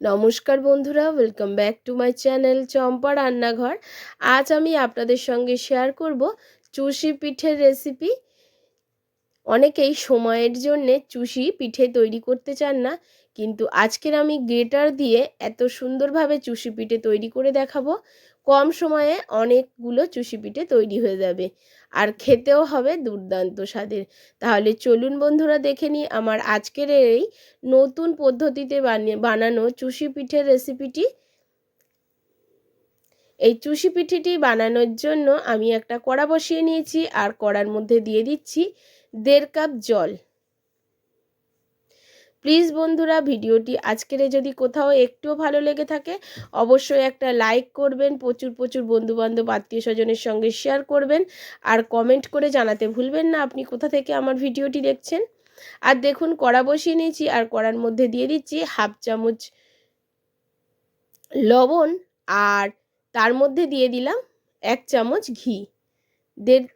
নমস্কার বন্ধুরা welcome back to my channel Champa রান্নাঘর। আজ আমি আপনাদের সঙ্গে শেয়ার করব চুষি পিঠের রেসিপি অনেকেই সময়ের জন্যে চুষি পিঠে তৈরি করতে চান না কিন্তু আজকের আমি গ্রেটার দিয়ে এত সুন্দরভাবে চুষি পিঠে তৈরি করে দেখাবো। কম সময়ে অনেকগুলো চুষি পিঠে তৈরি হয়ে যাবে। আর খেতেও হবে দুর্দান্ত স্বাদের। তাহলে চলুন বন্ধুরা দেখে নিই আমার আজকের এই নতুন পদ্ধতিতে বানিয়ে, বানানো চুষি পিঠের রেসিপিটি। এই চুষি পিঠেটি বানানোর জন্য আমি একটা কড়া বসিয়ে নিয়েছি আর কড়ার মধ্যে দিয়ে দিচ্ছি দেড় কাপ জল। প্লিজ বন্ধুরা ভিডিওটি আজকের যদি কোথাও একটুও ভালো লেগে থাকে, অবশ্যই একটা লাইক করবেন, প্রচুর প্রচুর বন্ধুবান্ধব আত্মীয় স্বজনের সঙ্গে শেয়ার করবেন, আর কমেন্ট করে জানাতে ভুলবেন না আপনি কোথা থেকে আমার ভিডিওটি দেখছেন। আর দেখুন, কড়া বসিয়ে নিয়েছি, আর কড়ার মধ্যে দিয়ে দিচ্ছি হাফ চামচ লবণ, আর তার মধ্যে দিয়ে দিলাম এক চামচ ঘি। দেড়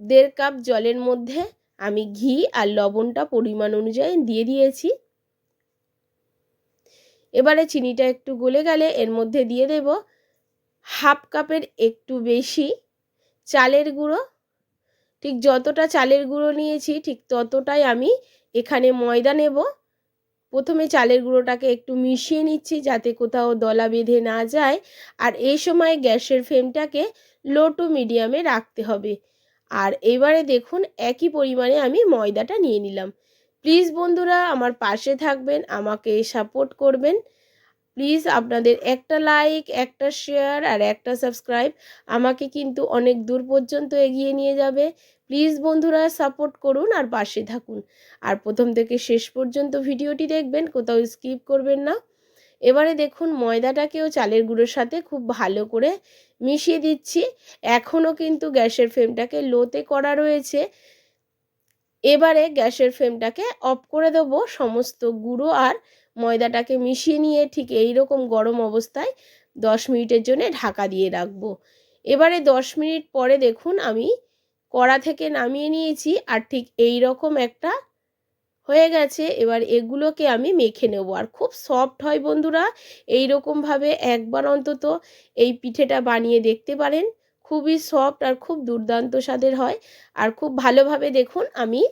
দেড় কাপ জলের মধ্যে আমি ঘি আর লবণটা পরিমাণ অনুযায়ী দিয়ে দিয়েছি। এবারে চিনিটা একটু গলে গেলে এর মধ্যে দিয়ে দেব হাফ কাপের একটু বেশি চালের গুঁড়ো। ঠিক যতটা চালের গুঁড়ো নিয়েছি, ঠিক ততটাই আমি এখানে ময়দা নেব। প্রথমে চালের গুঁড়োটাকে একটু মিশিয়ে নিচ্ছি যাতে কোথাও দলা বেঁধে না যায়। আর এই সময় গ্যাসের ফ্লেমটাকে লো টু মিডিয়ামে রাখতে হবে। আর এবারে দেখুন একই পরিমাণে আমি ময়দাটা নিয়ে নিলাম। প্লিজ বন্ধুরা, আমার পাশে থাকবেন, আমাকে সাপোর্ট করবেন। প্লিজ আপনাদের একটা লাইক একটা শেয়ার আর একটা সাবস্ক্রাইব আমাকে কিন্তু অনেক দূর পর্যন্ত এগিয়ে নিয়ে যাবে। প্লিজ বন্ধুরা সাপোর্ট করুন আর পাশে থাকুন। আর প্রথম থেকে শেষ পর্যন্ত ভিডিওটি দেখবেন, কোথাও স্কিপ করবেন না। এবারে দেখুন, ময়দাটাকেও চালের গুঁড়োর সাথে খুব ভালো করে মিশিয়ে দিচ্ছি। এখনও কিন্তু গ্যাসের ফ্লেমটাকে লোতে করা রয়েছে। এবারে গ্যাসের ফ্লেমটাকে অফ করে দেবো। সমস্ত গুঁড়ো আর ময়দাটাকে মিশিয়ে নিয়ে ঠিক এই রকম গরম অবস্থায় দশ মিনিটের জন্য ঢাকা দিয়ে রাখব। এবারে দশ মিনিট পরে দেখুন আমি কড়া থেকে নামিয়ে নিয়েছি আর ঠিক এই রকম একটা হয়ে গেছে। এবার এগুলোকে আমি মেখে নেব। আর খুব সফট হয় বন্ধুরা এই রকমভাবে একবার অন্তত এই পিঠেটা বানিয়ে দেখতে পারেন। খুবই সফট আর খুব দুর্দান্ত স্বাদের হয়। আর খুব ভালোভাবে দেখুন, আমি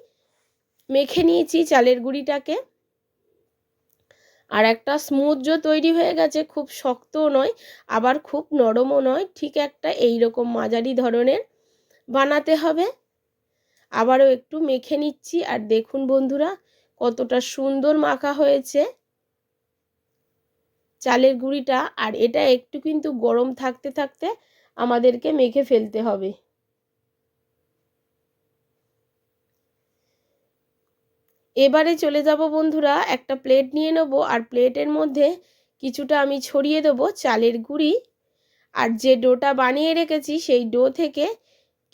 মেখে নিয়েছি চালের গুঁড়িটাকে। আর একটা স্মুথ জো তৈরি হয়ে গেছে, খুব শক্তও নয়, আবার খুব নরমও নয়, ঠিক একটা এই রকম মাঝারি ধরনের। বানাতে হবে। আবারও একটু মেখে নিচ্ছি, আর দেখুন বন্ধুরা, কতটা সুন্দর মাখা হয়েছে। চালের গুঁড়িটা, আর এটা একটু কিন্তু গরম থাকতে থাকতে আমাদেরকে মেখে ফেলতে হবে। এবারে চলে যাব বন্ধুরা, একটা প্লেট নিয়ে নেব, আর প্লেটের মধ্যে কিছুটা আমি ছড়িয়ে দেব চালের গুঁড়ি। আর যে ডোটা বানিয়ে রেখেছি, সেই ডো থেকে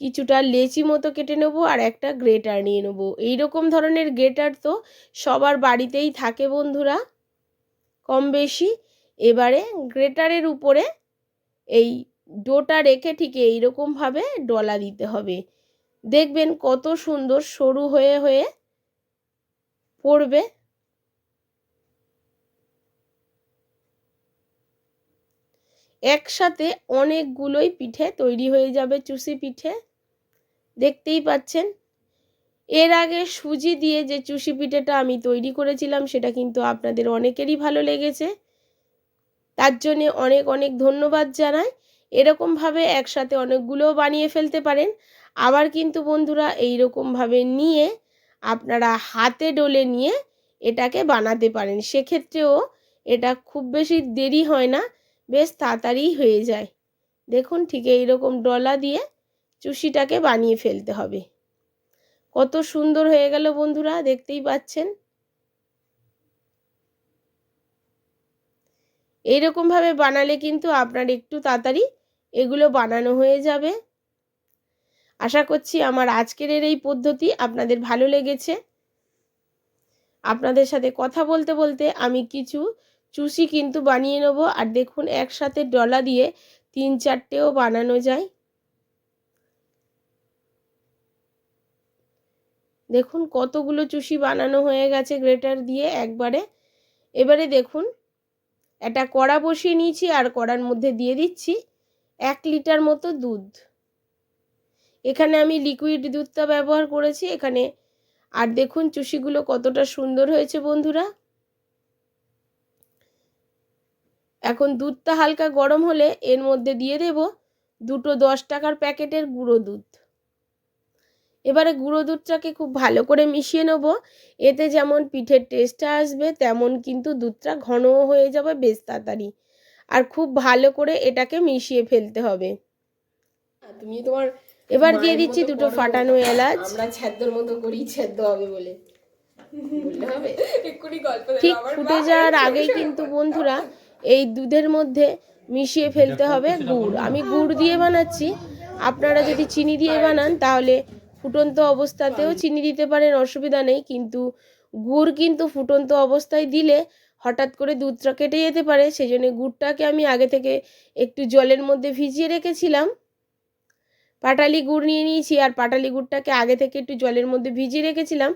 কিছুটা লেচি মতো কেটে নেব, আর একটা গ্রেটার নিয়ে নেব। এইরকম ধরনের গ্রেটার তো সবার বাড়িতেই থাকে বন্ধুরা। কম বেশি। এবারে গ্রেটারের উপরে এই ডোটা রেখে ঠিক এইরকমভাবে ডলা দিতে হবে। দেখবেন কত সুন্দর সরু হয়ে হয়ে পড়বে। একসাথে অনেকগুলোই পিঠে তৈরি হয়ে যাবে চুষি পিঠে। দেখতেই পাচ্ছেন? এর আগে সুজি দিয়ে যে চুষি পিঠেটা আমি তৈরি করেছিলাম, সেটা কিন্তু আপনাদের অনেকেরই ভালো লেগেছে। তার জন্যে অনেক অনেক ধন্যবাদ জানাই। এরকমভাবে একসাথে অনেকগুলোও বানিয়ে ফেলতে পারেন। আবার কিন্তু বন্ধুরা এই রকমভাবে নিয়ে আপনারা হাতে ডলে নিয়ে এটাকে বানাতে পারেন। সেক্ষেত্রেও এটা খুব বেশি দেরি হয় না, বেশ তাড়াতাড়ি হয়ে যায়। দেখুন ঠিক এইরকম ডলা দিয়ে চুষিটাকে বানিয়ে ফেলতে হবে। কত সুন্দর হয়ে গেল বন্ধুরা, দেখতেই পাচ্ছেন। এইরকমভাবে বানালে কিন্তু আপনার একটু তাড়াতাড়ি এগুলো বানানো হয়ে যাবে। আশা করছি আমার আজকের এই পদ্ধতি আপনাদের ভালো লেগেছে। আপনাদের সাথে কথা বলতে বলতে আমি কিছু চুষি কিন্তু বানিয়ে নেব। আর দেখুন, একসাথে ডলা দিয়ে তিন চারটেও বানানো যায়। দেখুন, কতগুলো চুষি বানানো হয়ে গেছে গ্রেটার দিয়ে একবারে। এবারে দেখুন, একটা কড়া বসিয়ে নিয়েছি আর কড়ার মধ্যে দিয়ে দিচ্ছি। এক লিটার মতো দুধ। এখানে আমি লিকুইড দুধটা ব্যবহার করেছি। এখানে, আর দেখুন চুষিগুলো কতটা সুন্দর হয়েছে বন্ধুরা। এখন দুধটা হালকা গরম হলে এর মধ্যে দিয়ে দেব দুটো দশ টাকার প্যাকেটের গুঁড়ো দুধ। এবারে গুঁড়ো দুধটাকে খুব ভালো করে মিশিয়ে নেব। এতে যেমন পিঠের টেস্টটা আসবে, তেমন কিন্তু দুধটা ঘনও হয়ে যাবে বেশ তাড়াতাড়ি। আর খুব ভালো করে এটাকে মিশিয়ে ফেলতে হবে। তুমি তোমার এবার দিয়ে দিচ্ছি দুটো ফাটানো এলাচ। আমরা ছ্যাদ্দর মতো করি ছ্যাদ্দ হবে। বলে। ঠিক ফুটে যাওয়ার আগেই কিন্তু বন্ধুরা এই দুধের মধ্যে মিশিয়ে ফেলতে হবে গুড়। আমি গুড় দিয়ে বানাচ্ছি। আপনারা যদি চিনি দিয়ে বানান তাহলে ফুটন্ত অবস্থাতেও চিনি দিতে পারেন অসুবিধা নেই। কিন্তু গুড় কিন্তু ফুটন্ত অবস্থায় দিলে হঠাৎ করে দুধটা কেটে যেতে পারে সেই জন্য গুড়টাকে আমি আগে থেকে একটু জলের মধ্যে ভিজিয়ে রেখেছিলাম। পাটালি গুড় নিয়ে নিয়েছি, আর পাটালি গুড়টাকে আগে থেকে একটু জলের মধ্যে ভিজিয়ে রেখেছিলাম,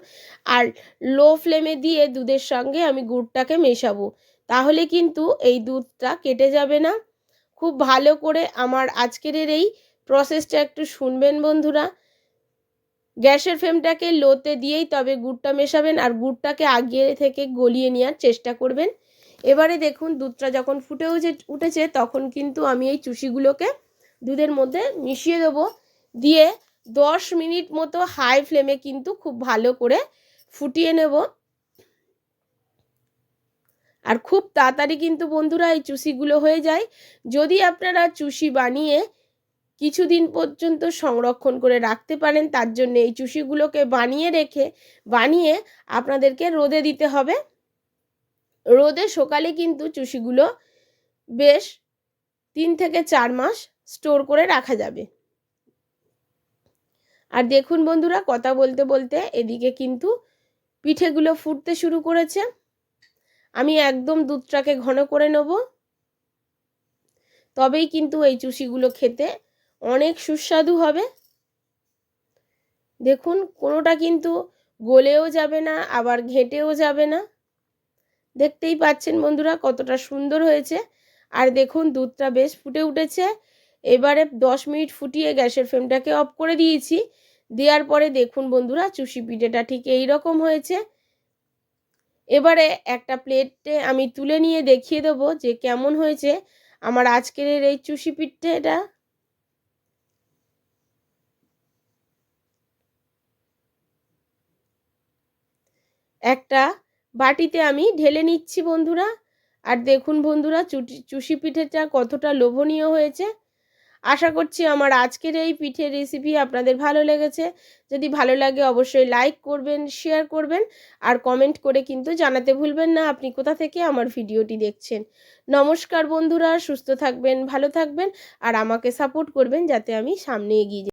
আর লো ফ্লেমে দিয়ে দুধের সঙ্গে আমি গুড়টাকে মেশাবো। তাহলে কিন্তু এই দুধটা কেটে যাবে না। খুব ভালো করে আমার আজকের এই প্রসেসটা একটু শুনবেন বন্ধুরা। গ্যাসের ফ্লেমটাকে লোতে দিয়েই তবে গুড়টা মেশাবেন আর গুড়টাকে আগে থেকে গলিয়ে নেওয়ার চেষ্টা করবেন। এবারে দেখুন, দুধটা যখন ফুটে উঠে উঠেছে, তখন কিন্তু আমি এই চুষিগুলোকে দুধের মধ্যে মিশিয়ে দেবো। দিয়ে দশ মিনিট মতো হাই ফ্লেমে কিন্তু খুব ভালো করে ফুটিয়ে নেব। আর খুব তাড়াতাড়ি কিন্তু বন্ধুরা এই চুষিগুলো হয়ে যায়। যদি আপনারা চুষি বানিয়ে কিছুদিন পর্যন্ত সংরক্ষণ করে রাখতে পারেন। তার জন্য এই চুষিগুলোকে বানিয়ে রেখে, বানিয়ে আপনাদেরকে রোদে দিতে হবে। রোদে সকালে কিন্তু চুষিগুলো বেশ তিন থেকে চার মাস স্টোর করে রাখা যাবে। আর দেখুন বন্ধুরা, কথা বলতে বলতে এদিকে কিন্তু পিঠেগুলো ফুটতে শুরু করেছে। আমি একদম দুধটাকে ঘন করে নেব। তবেই কিন্তু এই চুষিগুলো খেতে অনেক সুস্বাদু হবে। দেখুন, কোনোটা কিন্তু গলেও যাবে না, আবার ঘেঁটেও যাবে না। দেখতেই পাচ্ছেন বন্ধুরা, কতটা সুন্দর হয়েছে। আর দেখুন, দুধটা বেশ ফুটে উঠেছে। এবারে দশ মিনিট ফুটিয়ে গ্যাসের ফ্লেমটাকে অফ করে দিয়েছি। দেওয়ার পরে দেখুন বন্ধুরা, চুষি পিঠেটা ঠিক এই রকম হয়েছে। এবারে একটা প্লেটে আমি তুলে নিয়ে দেখিয়ে দেবো যে কেমন হয়েছে আমার আজকের এই চুষি পিঠেটা। একটা বাটিতে আমি ঢেলে নিচ্ছি বন্ধুরা। আর দেখুন বন্ধুরা, চুটি, চুষি পিঠেটা কতটা লোভনীয় হয়েছে। আশা করছি আমার আজকের এই পিঠের রেসিপি আপনাদের ভালো লেগেছে। যদি ভালো লাগে অবশ্যই লাইক করবেন শেয়ার করবেন, আর কমেন্ট করে কিন্তু জানাতে ভুলবেন না আপনি কোথা থেকে আমার ভিডিওটি দেখছেন। নমস্কার বন্ধুরা, সুস্থ থাকবেন, ভালো থাকবেন, আর আমাকে সাপোর্ট করবেন যাতে আমি সামনে এগিয়ে